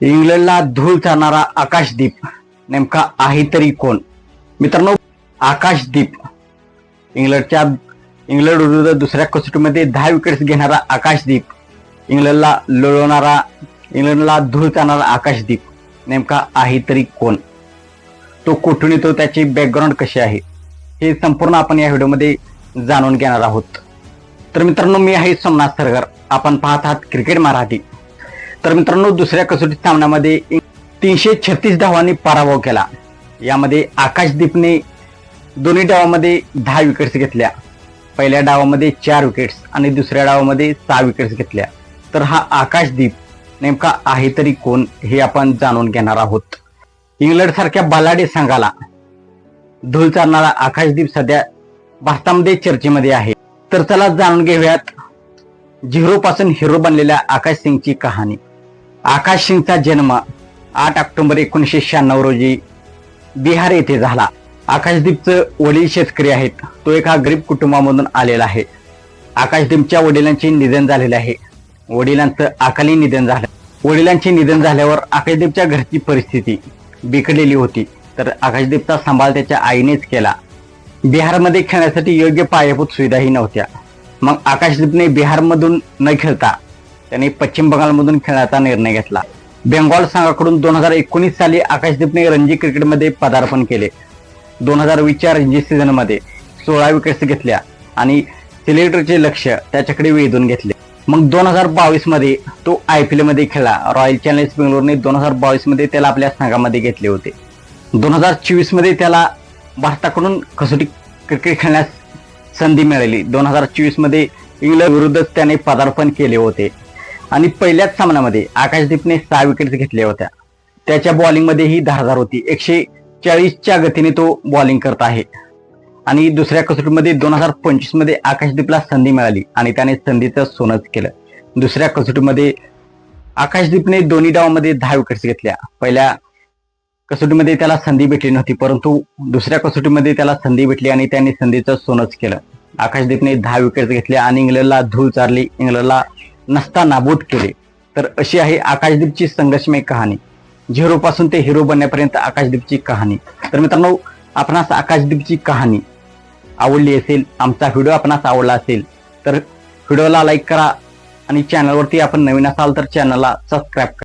इंग्लंडला धूळ चालणारा आकाशदीप नेमका आहे तरी कोण? मित्रांनो आकाशदीप. इंग्लंडच्या इंग्लंड विरुद्ध दुसऱ्या कसोटीमध्ये दहा विकेट्स घेणारा आकाशदीप. इंग्लंडला लोळवणारा इंग्लंडला धूळ चालणारा आकाशदीप नेमका आहे तरी कोण? तो कुठून येतो? त्याची बॅकग्राऊंड कशी आहे? हे संपूर्ण आपण या व्हिडिओमध्ये जाणून घेणार आहोत. तर मित्रांनो मी आहे सोमनाथ सरगर. आपण पाहत आहात क्रिकेट मराठी. तर मित्रांनो दुसऱ्या कसोटी सामन्यामध्ये तीनशे छत्तीस धावांनी पराभव केला. यामध्ये आकाशदीपने दोन्ही डावामध्ये दहा विकेट्स घेतल्या. पहिल्या डावामध्ये चार विकेट्स आणि दुसऱ्या डावामध्ये सहा विकेट्स घेतल्या. तर हा आकाशदीप नेमका आहे तरी कोण हे आपण जाणून घेणार आहोत. इंग्लंड सारख्या बलाडे संघाला धूळ चालणारा आकाशदीप सध्या भारतामध्ये चर्चेमध्ये आहे. तर चला जाणून घेऊयात. झिरो पासून हिरो बनलेल्या आकाश सिंगची कहाणी. आकाश सिंगचा जन्म आठ ऑक्टोबर एकोणीसशे शहाण्णव रोजी बिहार येथे झाला. आकाशदीपचं वडील शेतकरी आहेत. तो एका गरीब कुटुंबामधून आलेला आहे. आकाशदीपच्या वडिलांचे निधन झालेले आहे. वडिलांचं अकाली निधन झालं. वडिलांचे निधन झाल्यावर आकाशदीपच्या घरची परिस्थिती बिघडलेली होती. तर आकाशदीपचा सांभाळ त्याच्या आईनेच केला. बिहारमध्ये खेळण्यासाठी योग्य पायाभूत सुविधाही नव्हत्या. मग आकाशदीपने बिहारमधून न खेळता त्यांनी पश्चिम बंगालमधून खेळण्याचा निर्णय घेतला. बेंगॉल संघाकडून दोन हजार एकोणीस साली आकाशदीपने रणजी क्रिकेटमध्ये पदार्पण केले. दोन हजार वीसच्या रणजी सीझनमध्ये सोळा विकेट्स घेतल्या आणि सिलेक्टरचे लक्ष त्याच्याकडे वेधून घेतले. मग दोन हजार बावीसमध्ये तो आय पी एलमध्ये खेळला. रॉयल चॅलेंजर्स बेंगलोरने दोन हजार बावीसमध्ये त्याला आपल्या संघामध्ये घेतले होते. दोन हजार चोवीसमध्ये त्याला भारताकडून कसोटी क्रिकेट खेळण्यास संधी मिळाली. दोन हजार चोवीसमध्ये इंग्लंड विरुद्धच त्याने पदार्पण केले होते. आणि पहिल्याच सामन्यामध्ये आकाशदीपने सहा विकेट्स घेतल्या होत्या. त्याच्या बॉलिंगमध्येही धारधार होती. एकशे चाळीसच्या गतीने तो बॉलिंग करत आहे. आणि दुसऱ्या कसोटीमध्ये दोन हजार पंचवीसमध्ये आकाशदीपला संधी मिळाली आणि त्याने संधीचं सोनच केलं. दुसऱ्या कसोटीमध्ये आकाशदीपने दोन्ही डावामध्ये दहा विकेट्स घेतल्या. पहिल्या कसोटीमध्ये त्याला संधी भेटली नव्हती परंतु दुसऱ्या कसोटीमध्ये त्याला संधी भेटली आणि त्याने संधीचं सोनच केलं. आकाशदीपने दहा विकेट्स घेतल्या आणि इंग्लंडला धूळ चारली. इंग्लंडला नसता नाबूद केले. तर अशी आहे आकाशदीपची संघर्षमय कहाणी. झिरोपासून ते हिरो बनण्यापर्यंत आकाशदीपची कहाणी. तर मित्रांनो आपणास आकाशदीपची कहाणी आवडली असेल आमचा व्हिडिओ आपणास आवडला असेल तर व्हिडिओला लाईक करा आणि चॅनलवरती आपण नवीन असाल तर चॅनलला सबस्क्राईब करा.